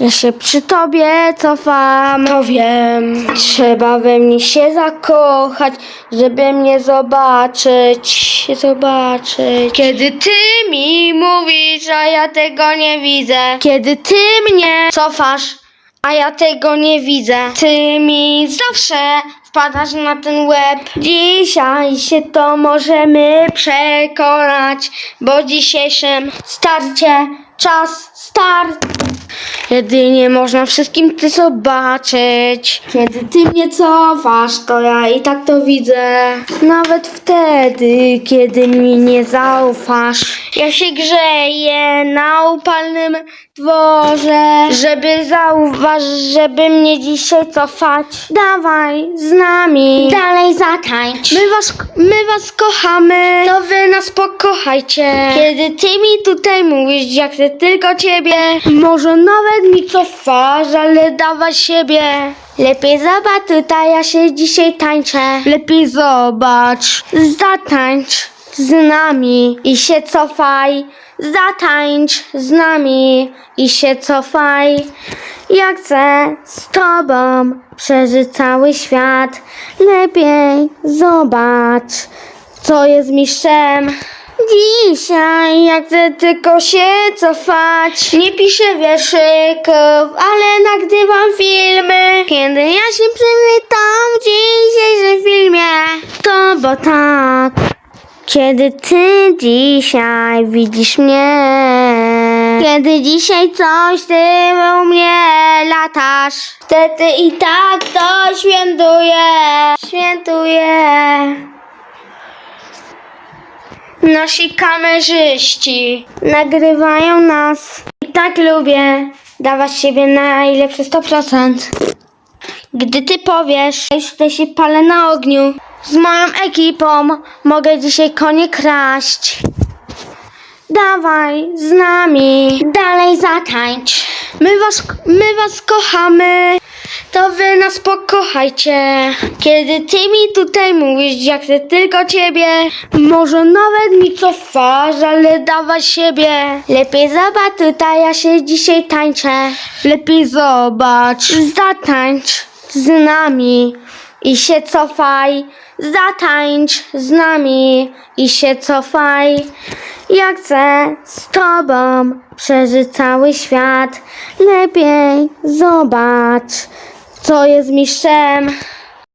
Ja się przy tobie cofam. To wiem. Trzeba we mnie się zakochać, żeby mnie zobaczyć. Zobaczyć. Kiedy ty mi mówisz, a ja tego nie widzę. Kiedy ty mnie cofasz, a ja tego nie widzę. Ty mi zawsze wpadasz na ten łeb. Dzisiaj się to możemy przekonać, bo dzisiejszym starcie czas start. Jedynie można wszystkim ty zobaczyć. Kiedy ty mnie cofasz, to ja i tak to widzę. Nawet wtedy, kiedy mi nie zaufasz. Ja się grzeję na upalnym dworze, żeby zauważyć, żeby mnie dzisiaj cofać. Dawaj z nami. Dalej zatańcz. My was, my was kochamy, to wy nas pokochajcie. Kiedy ty mi tutaj mówisz, jak chcę tylko ciebie, może nawet mi cofasz, ale dawaj siebie. Lepiej zobacz tutaj, ja się dzisiaj tańczę. Lepiej zobacz, zatańcz z nami i się cofaj. Zatańcz z nami i się cofaj. Ja chcę z tobą przeżyć cały świat. Lepiej zobacz, co jest mistrzem. Dzisiaj ja chcę tylko się cofać. Nie piszę wierszyków, ale nagrywam filmy. Kiedy ja się przywitam w dzisiejszym filmie, to bo tak. Kiedy ty dzisiaj widzisz mnie, kiedy dzisiaj coś ty u mnie latasz, wtedy i tak to świętuję, świętuję. Nasi kamerzyści nagrywają nas. I tak lubię dawać siebie najlepsze 100%. Gdy ty powiesz, że się palę na ogniu, z moją ekipą mogę dzisiaj konie kraść. Dawaj z nami, dalej zatańcz. My was, my was kochamy, to wy nas pokochajcie. Kiedy ty mi tutaj mówisz, jak chcę tylko ciebie, może nawet mi cofasz, ale dawaj siebie. Lepiej zobacz tutaj, ja się dzisiaj tańczę. Lepiej zobacz, zatańcz z nami i się cofaj. Zatańcz z nami i się cofaj. Ja chcę z tobą przeżyć cały świat. Lepiej zobacz, co jest mistrzem.